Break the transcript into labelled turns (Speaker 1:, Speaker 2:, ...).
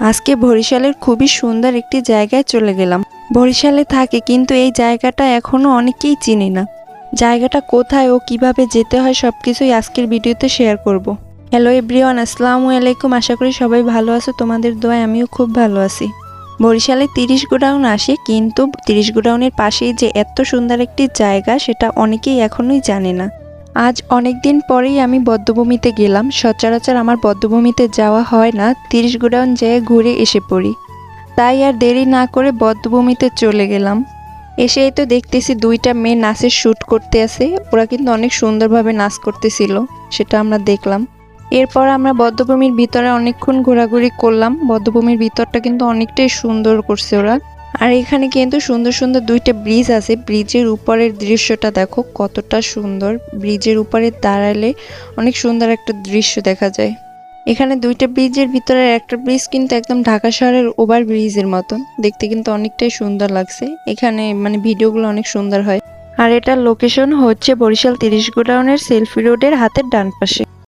Speaker 1: আজকে বরিশালের খুবই সুন্দর একটি জায়গায় চলে গেলাম। বরিশালে থাকে, কিন্তু এই জায়গাটা এখনও অনেকেই চিনি না। জায়গাটা কোথায় ও কীভাবে যেতে হয় সব কিছুই আজকের ভিডিওতে শেয়ার করব। হ্যালো এভরিওয়ান, আসসালামু আলাইকুম। আশা করি সবাই ভালো আছো। তোমাদের দোয়ায় আমিও খুব ভালো আছি। বরিশালে তিরিশ গোডাউন আসে, কিন্তু তিরিশ গোডাউনের পাশেই যে এত সুন্দর একটি জায়গা, সেটা অনেকেই এখনোই জানে না। আজ অনেক দিন পরেই আমি বদ্ধভূমিতে গেলাম। সচরাচর আমার বদ্ধভূমিতে যাওয়া হয় না, তিরিশ গোডাউন যেয়ে ঘুরে এসে পড়ি। তাই আর দেরি না করে বদ্ধভূমিতে চলে গেলাম। এসেই তো দেখতেছি দুইটা মেয়ে নাচের শ্যুট করতে আছে। ওরা কিন্তু অনেক সুন্দরভাবে নাচ করতেছিল, সেটা আমরা দেখলাম। এরপর আমরা বদ্ধভূমির ভিতরে অনেকক্ষণ ঘোরাঘুরি করলাম। বদ্ধভূমির ভিতরটা কিন্তু অনেকটাই সুন্দর করছে ওরা। আর এখানে কিন্তু সুন্দর সুন্দর দুইটা ব্রিজ আছে। ব্রিজের উপরের দৃশ্যটা দেখো, কতটা সুন্দর। ব্রিজের উপরে দাঁড়ালে অনেক সুন্দর একটা দৃশ্য দেখা যায়। এখানে দুইটা ব্রিজের ভিতরে একটা ব্রিজ কিন্তু একদম ঢাকা শহরের ওভার ব্রিজের মতন। দেখতে কিন্তু অনেকটাই সুন্দর লাগছে। এখানে মানে ভিডিওগুলো অনেক সুন্দর হয়। আর এটার লোকেশন হচ্ছে বরিশাল তিরিশ গোডাউনের সেলফি রোডের হাতের ডান পাশে।